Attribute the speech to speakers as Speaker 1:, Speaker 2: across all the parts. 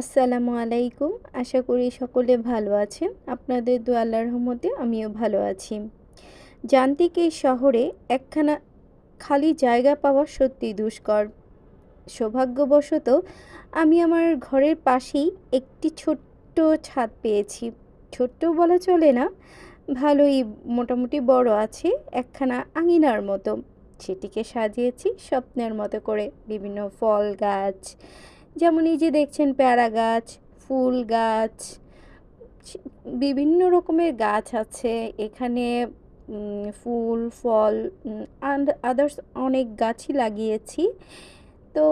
Speaker 1: আসসালামু আলাইকুম। আশা করি সকলে ভালো আছেন। আপনাদের দু আল্লাহর রহমতে আমিও ভালো আছি। যান্ত্রিক এই শহরে একখানা খালি জায়গা পাওয়া সত্যি দুষ্কর। সৌভাগ্যবশত আমি আমার ঘরের পাশেই একটি ছোট্ট ছাদ পেয়েছি। ছোট্ট বলা চলে না, ভালোই মোটামুটি বড় আছে, একখানা আঙিনার মতো। সেটিকে সাজিয়েছি স্বপ্নের মতো করে। বিভিন্ন ফল গাছ যেমন এই যে দেখছেন প্যারা গাছ, ফুল গাছ বিভিন্ন রকমের গাছ আছে। এখানে ফুল, ফল আদার্স অনেক গাছই লাগিয়েছি। তো,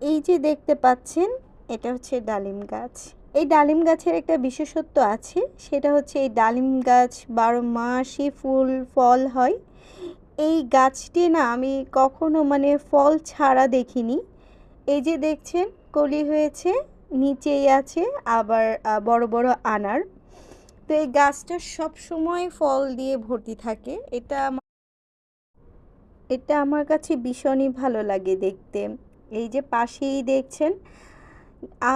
Speaker 1: এই যে দেখতে পাচ্ছেন, এটা হচ্ছে ডালিম গাছ। এই ডালিম গাছের একটা বিশেষত্ব আছে, সেটা হচ্ছে এই ডালিম গাছ বারো মাসই ফুল, ফল হয়। এই গাছটি না আমি কখনো মানে ফল ছাড়া দেখিনি। এই যে দেখছেন, কলি হয়েছে, নিচেই আছে, আবার বড় বড় আনার। তো এই গাছটা সব সময় ফল দিয়ে ভর্তি থাকে। এটা এটা আমার কাছে ভীষণই ভালো লাগে দেখতে। এই যে পাশেই দেখছেন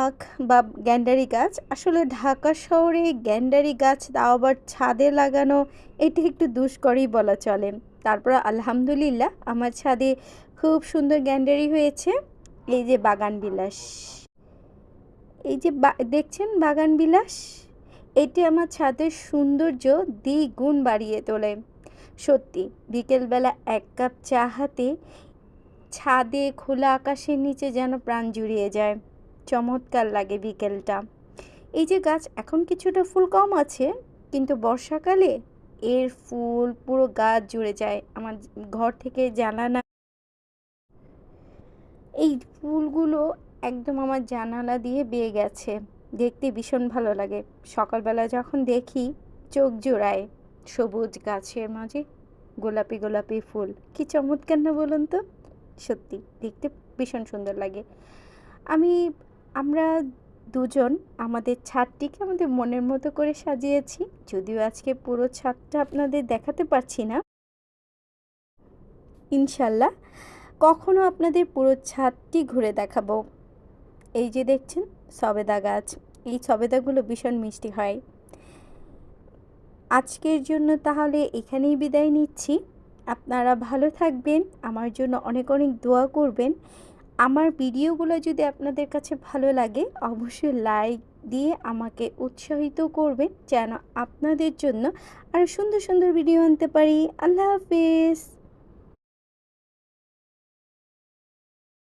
Speaker 1: আখ বা গ্যান্ডারি গাছ। আসলে ঢাকা শহরে গ্যান্ডারি গাছ, তাও আবার ছাদে লাগানো, এটা একটু দুষ্করই বলা চলে। তারপর আলহামদুলিল্লাহ, আমার ছাদে খুব সুন্দর গ্যান্ডারি হয়েছে। এই যে বাগান বিলাস। এই যে দেখছেন বাগান বিলাস? এটি আমার ছাদের সৌন্দর্য দ্বিগুণ বাড়িয়ে তোলে। সত্যি, বিকেলবেলা এক কাপ চা হাতে ছাদে খোলা আকাশের নিচে যেন প্রাণ জুড়িয়ে যায়। চমৎকার লাগে বিকেলটা। এই যে গাছ, এখন কিছুটা ফুল কম আছে, কিন্তু বর্ষাকালে এর ফুল পুরো গাছ জুড়ে যায়। আমার ঘর থেকে জানালা এই ফুলগুলো একদম আমার জানালা দিয়ে বেয়ে গেছে। দেখতে ভীষণ ভালো লাগে। সকালবেলা যখন দেখি, চোখ জোড়ায় সবুজ গাছের মাঝে গোলাপি গোলাপি ফুল। কি চমৎকার না বলুন তো? সত্যি, দেখতে ভীষণ সুন্দর লাগে। আমি আমরা দুজন আমাদের ছাদটিকে আমাদের মনের মতো করে সাজিয়েছি। যদিও আজকে পুরো ছাদটা আপনাদের দেখাতে পারছি না। ইনশাল্লাহ কখনো আপনাদের পুরো ছাদটি ঘুরে দেখাবো। এই যে দেখছেন, সবেদা গাছ। এই সবেদাগুলো ভীষণ মিষ্টি হয়। আজকের জন্য তাহলে এখানেই বিদায় নিচ্ছি। আপনারা ভালো থাকবেন। আমার জন্য অনেক অনেক দোয়া করবেন। আমার ভিডিওগুলো যদি আপনাদের কাছে ভালো লাগে, অবশ্যই লাইক দিয়ে আমাকে উৎসাহিত করবেন, যেন আপনাদের জন্য আরও সুন্দর সুন্দর ভিডিও আনতে পারি। আল্লাহ হাফিজ।